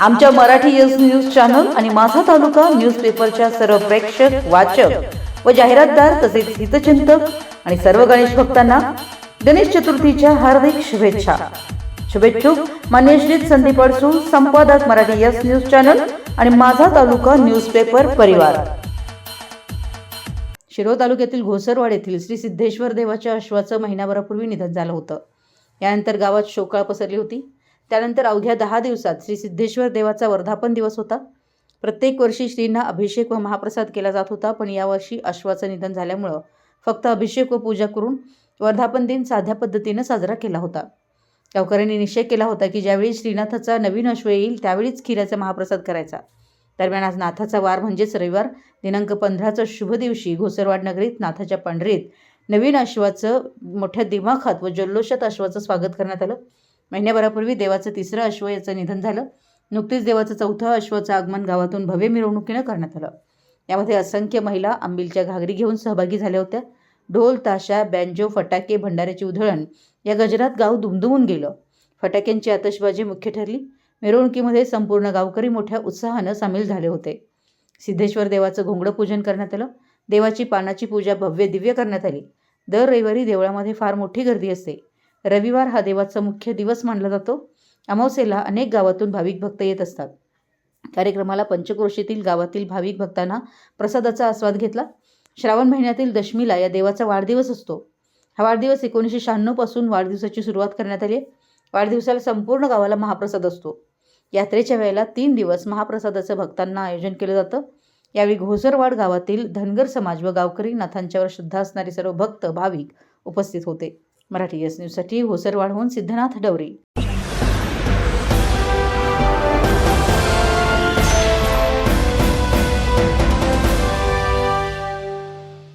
आमच्या Marathi yes news channel आणि माझा तालुका न्यूजपेपरच्या सर्व प्रेक्षक वाचक व जाहिरातदार तसेच हितचिंतक आणि सर्व गणेश भक्तांना गणेश चतुर्थीच्या हार्दिक शुभेच्छा. शुभेच्छुक मान्य श्री संदीप अडसूळ संपादक मराठी यस न्यूज चॅनल आणि माझा तालुका न्यूजपेपर परिवार. शिरोळ तालुक्यातील घोसरवाड येथील श्री सिद्धेश्वर देवाच्या अश्वाचं महिनाभरापूर्वी निधन झालं होतं. यानंतर गावात शोकाळ पसरली होती. त्यानंतर अवघ्या दहा दिवसात श्री सिद्धेश्वर देवाचा वर्धापन दिवस होता. प्रत्येक वर्षी श्रींना अभिषेक व महाप्रसाद केला जात होता पण यावर्षी अश्वाचं निधन झाल्यामुळं फक्त अभिषेक व पूजा करून वर्धापन दिन साध्या पद्धतीनं साजरा केला होता. गावकऱ्यांनी निश्चय केला होता की ज्यावेळी श्रीनाथाचा नवीन अश्व येईल त्यावेळीच खिऱ्याचा महाप्रसाद करायचा. दरम्यान आज नाथाचा वार म्हणजेच रविवार दिनांक पंधराचा शुभ दिवशी घोसरवाड नगरीत नाथाच्या पंढरीत नवीन अश्वाचं मोठ्या दिमाखात व जल्लोषात अश्वाचं स्वागत करण्यात आलं. महिन्याभरापूर्वी देवाचं तिसरं अश्व याचं निधन झालं. नुकतीच देवाचं चौथं अश्वाचं आगमन गावातून भव्य मिरवणुकीनं करण्यात आलं. यामध्ये असंख्य महिला आंबीलच्या घागरी घेऊन सहभागी झाल्या होत्या. ढोल ताशा बँजो फटाके भंडाऱ्याची उधळण या गजरात गाव दुमदुमून गेलं. फटाक्यांची आतषबाजी मुख्य ठरली. मिरवणुकीमध्ये संपूर्ण गावकरी मोठ्या उत्साहानं सामील झाले होते. सिद्धेश्वर देवाचं घोंगडं पूजन करण्यात आलं. देवाची पानाची पूजा भव्य दिव्य करण्यात आली. दर रविवारी देवळामध्ये फार मोठी गर्दी असते. रविवार हा देवाचा मुख्य दिवस मानला जातो. अमावस्येला अनेक गावातून भाविक भक्त येत असतात. कार्यक्रमाला पंचक्रोशीतील गावातील भाविक भक्तांना प्रसादाचा आस्वाद घेतला. श्रावण महिन्यातील दशमीला या देवाचा वाढदिवस असतो. हा वाढदिवस एकोणीसशे शहाण्णवपासून वाढदिवसाची सुरुवात करण्यात आली वाढदिवसाला संपूर्ण गावाला महाप्रसाद असतो. यात्रेच्या वेळेला तीन दिवस महाप्रसादाचं भक्तांना आयोजन केलं जातं. यावेळी घोसरवाड गावातील धनगर समाज व गावकरी नाथांच्यावर श्रद्धा असणारे सर्व भक्त भाविक उपस्थित होते. मराठी एस न्यूजसाठी घोसरवाडहून सिद्धनाथ डवरे.